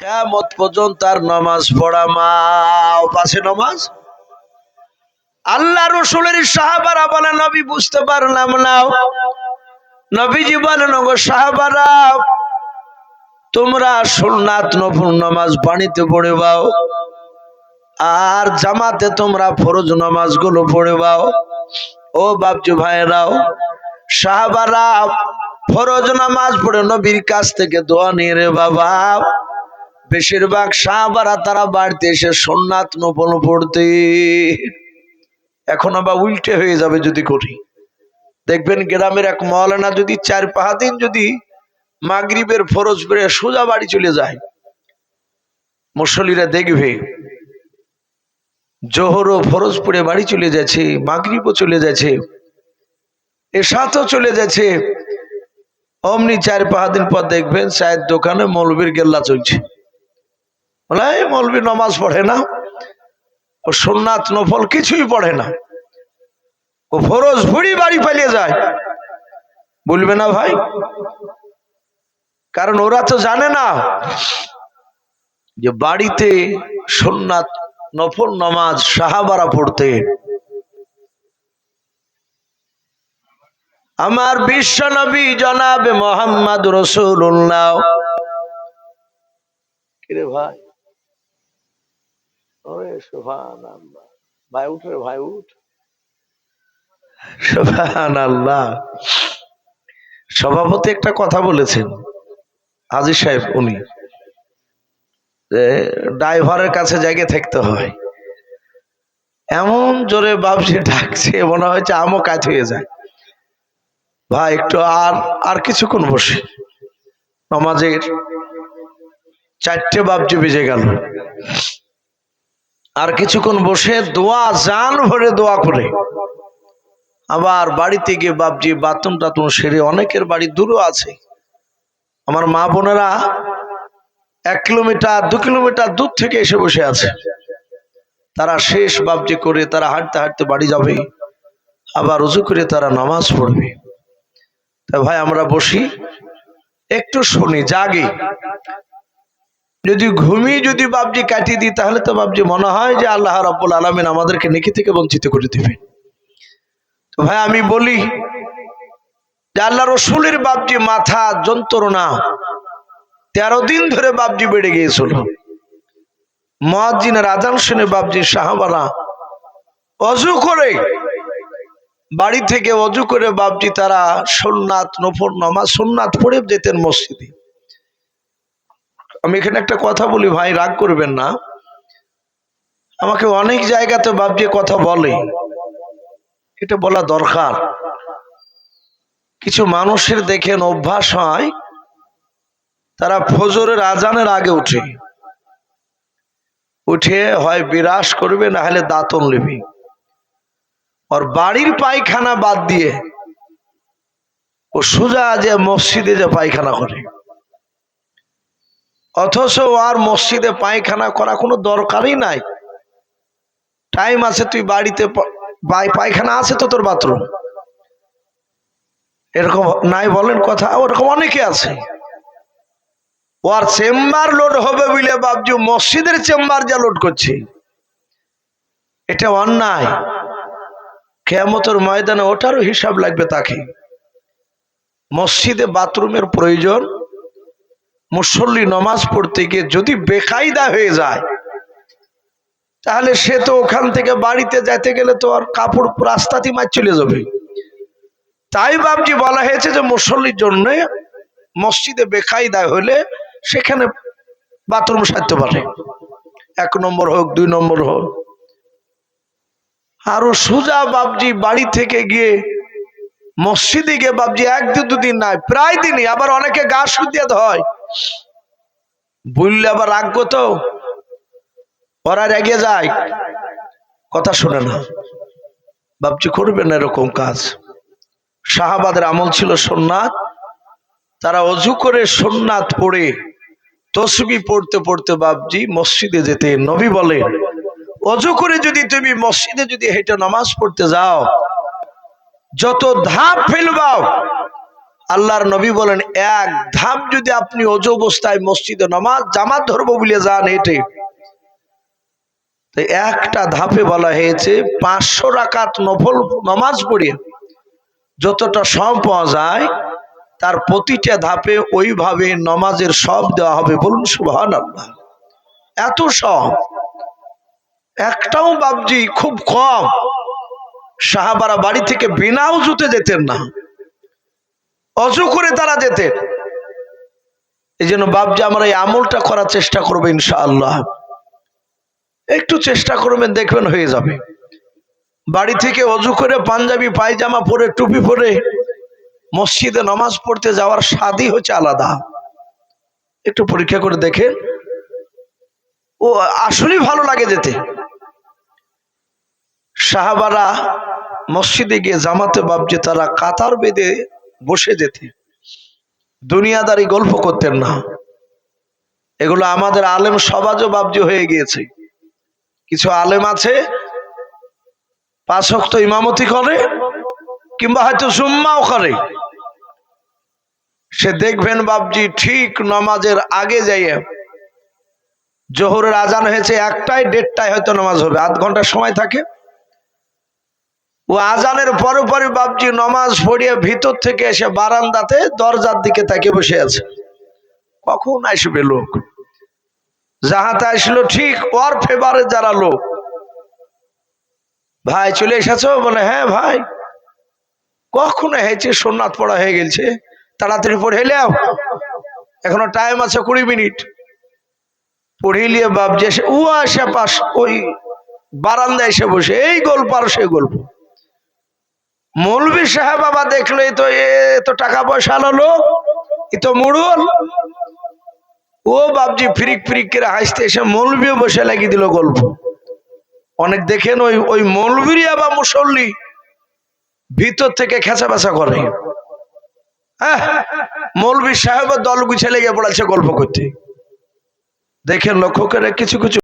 কেমত পর্যন্ত আর নামাজ পড়া মা পাশে নামাজ? আল্লাহ রসুলের সাহাবারা বলে, নবী, বুঝতে পারলাম না। নবীজি বলেন গো সাহাবারা, তোমরা সোননাথ নফুল নামাজ বাণীতে পড়ে বাও আর জামাতে তোমরা ফরজ নামাজগুলো পড়ে বাও ও বাপজু ভাইরাও সাহাবারা ফরজ নামাজ পড়ে নবীর কাছ থেকে দোয়া নিয়ে রে বাবা। বেশিরভাগ সাহাবারা তারা বাড়িতে এসে সোননাথ নফল পড়তে। এখন আবার উল্টে হয়ে যাবে যদি করি। দেখবেন গ্রামের এক মহলানা যদি চার পাহা দিন যদি মাগরিবের ফরজ পড়ে সোজা বাড়ি চলে যায়। মুসল্লিরা দেখবে জোহরও ফরজ পড়ে বাড়ি চলে যাচ্ছে, মাগরিবও চলে যাচ্ছে এসাতও চলে যাচ্ছে। অমনি চার পাঁচ দিন পর দেখবেন চায়ের দোকানে মৌলবীর গেল্লা চলছে। বলে নমাজ পড়ে না। ও সোননাথ নফল কিছুই পড়ে না। ও ফরজ ভুড়ি বাড়ি পালিয়ে যায়। বলবে না ভাই। কারণ ওরা তো জানে না যে বাড়িতে সোননাথ নফল নামাজ সাহাবারা পড়তে আমার বিশ্ব নবী জনাবে মোহাম্মদ রসুল্লাহ ভাই? ভাই ভাই, উঠ। আল্লাহ সভাপতি একটা কথা বলেছেন, হাজি সাহেব উনি, যে ড্রাইভারের কাছে জায়গায় থাকতে হয়। এমন জোরে বাবজি ডাকছে, মনে হচ্ছে আমও কাজ হয়ে যায়। ভাই, একটু আর আর কিছুক্ষণ বসে। নমাজের চারটে বাবজি বেজে গেল। আর কিছুক্ষণ বসে দোয়া, জান ভরে দোয়া করে। আবার বাড়িতে গিয়ে বাবজি বাথরুম টাথরুম সেরে অনেকের বাড়ি দূরও আছে। আমার মা বোনেরা এক কিলোমিটার, দু কিলোমিটার দূর থেকে এসে বসে আছে। তারা শেষ বাবজি করে তারা হাঁটতে হাঁটতে বাড়ি যাবে, আবার রুজু করে তারা নামাজ পড়বে। তা ভাই, আমরা বসি, একটু শুনি, জাগি। যদি ঘুমিয়ে যদি বাবজি কাটিয়ে দিই, তাহলে তো বাবজি মনে হয় যে আল্লাহ রব্বুল আলমিন আমাদেরকে নেকি থেকে বঞ্চিত করে দিবে। তো ভাই, আমি বলি যে আল্লাহ রসুলের বাবজি মাথা, যন্ত্রণা, তেরো দিন ধরে বাবজি বেড়ে গিয়েছিল। মহাজিনের আজান শুনে বাবজি সাহাবারা অজু করে, বাড়ি থেকে অজু করে বাবজি তারা সোননাথ, নফর নমাজ, সোননাথ পড়ে যেতেন মসজিদে। এখানে একটা কথা বলি, ভাই, রাগ করবেন না। আমাকে অনেক জায়গাতে বাবজি কথা বলে। এটা বলা দরকার। কিছু মানুষের দেখেন অভ্যাস হয়, তারা ফজরের আজানের আগে উঠে। উঠে হয় বিরাস করবে, না হলে দাঁতন নেবে। ওর বাড়ির পায়খানা বাদ দিয়ে, ও সোজা যে মসজিদে যে পায়খানা করে। অথচ আর মসজিদে পায়খানা করা কোনো দরকারই নাই। টাইম আছে, তুই বাড়িতে পায়খানা আছে তো তোর বাথরুম। এরকম নাই বলেন কথা, ওরকম অনেকে আছে। ওর চেম্বার লোড হবে বলে বাবজু মসজিদের চেম্বার যা লোড করছে। এটা অন্যায়। কেমতর ময়দানে ওটারও হিসাব লাগবে তাকে। মসজিদে বাথরুমের প্রয়োজন মুসল্লি নমাজ পড়তে গিয়ে যদি বেকায়দা হয়ে যায়, তাহলে সে তো ওখান থেকে বাড়িতে যেতে গেলে তো আর কাপড় রাস্তাতেই মার চলে যাবে। তাই বাবজি বলা হয়েছে যে মুসল্লির জন্য মসজিদে বেকায়দা হলে সেখানে বাথরুম সারতে পারে। এক নম্বর হোক, দুই নম্বর হোক। আরও সোজা বাবজি বাড়ি থেকে গিয়ে মসজিদে গিয়ে বাবজি এক দু দুদিন নাই, প্রায় দিনই, আবার অনেকে গা শুকিয়ে হয় বললে আবার রাখব তো? ওরা রেগে যায়। কথা শুনে না। বাবজি করবেন না এরকম কাজ। শাহাবাদের আমল ছিল সোননাথ। তারা অজু করে সোননাথ পড়ে। তসবি পড়তে পড়তে বাবজি মসজিদে যেতে নবী বলে, অজু করে যদি তুমি মসজিদে যদি হেঁটে নামাজ পড়তে যাও, যত ধাপ ফেলবাও আল্লাহর নবী বলেন, এক ধাপ যদি আপনি অজু অবস্থায় মসজিদে নামাজ, জামাত ধরবো বলে যান হেঁটে। একটা ধাপে বলা হয়েছে, পাঁচশো রাকাত নফল নামাজ পড়ে যতটা সব পাওয়া যায়, তার প্রতিটা ধাপে ওইভাবে নমাজের সব দেওয়া হবে। বলুন সুবহান আল্লাহ এত সব। একটাও বাবজি খুব কম। সাহাবারা বাড়ি থেকে বিনা উজুতে যেতেন না। অজু করে তারা যেতেন এই জন্য বাবজি আমরা এই আমলটা করার চেষ্টা করব ইনশাআল্লাহ। একটু চেষ্টা করবেন, দেখবেন হয়ে যাবে। বাড়ি থেকে অজু করে পাঞ্জাবি, পায়জামা পরে, টুপি পরে মসজিদে নামাজ পড়তে যাওয়ার স্বাদই হচ্ছে আলাদা। একটু পরীক্ষা করে দেখেন। ও আসলেই ভালো লাগে যেতে। সাহাবারা মসজিদে গিয়ে জামাতে বাবজে তারা কাতার বেঁধে বসে যেতে। দুনিয়াদারি গল্প করতেন না। এগুলো আমাদের আলেম সমাজও বাবজি হয়ে গিয়েছে। কিছু আলেম আছে পাঁচ অক্ত ইমামতি করে, কিংবা হয়তো সুম্মাও করে। সে দেখবেন বাবজি ঠিক নমাজের আগে যাইয়ে জোহরের আজান হয়েছে একটাই দেড়টায় হয়তো নামাজ হবে। আধ ঘণ্টার সময় থাকে। ও আজানের পরে পরে বাবজি নমাজ পড়িয়ে ভিতর থেকে এসে বারান্দাতে দরজার দিকে তাকে বসে আছে। কখন আসবে লোক? যাহাতে আসলো ঠিক ওর ফেভারে যারা লোক। ভাই চলে এসেছ? বলে হ্যাঁ ভাই। কখন হয়েছে সোমনাথ পড়া হয়ে গেছে। তাড়াতাড়ি পড়ে এলাও এখনও টাইম আছে কুড়ি মিনিট। পড়িলিয়ে বাপ যে এসে, ও আসে পাশ, ওই বারান্দায় এসে বসে, এই গল্প আর সে গল্প। মৌলবি সাহেব বাবা দেখল, এই তো এ তো টাকা পয়সা আলো লোক, এ তো মুড়ল। ও বাপজি ফিরিক ফিরিক করে হাসতে এসে মৌলবিও বসে লাগিয়ে দিল গল্প। অনেক দেখেন ওই ওই মৌলবিরিয়া বা মুসল্লি, ভিতর থেকে খেঁচা বেচা করে। হ্যাঁ মৌলবি সাহেবের দল গুছে লেগে পড়েছে গল্প করতে। দেখেন লক্ষ্য করে কিছু কিছু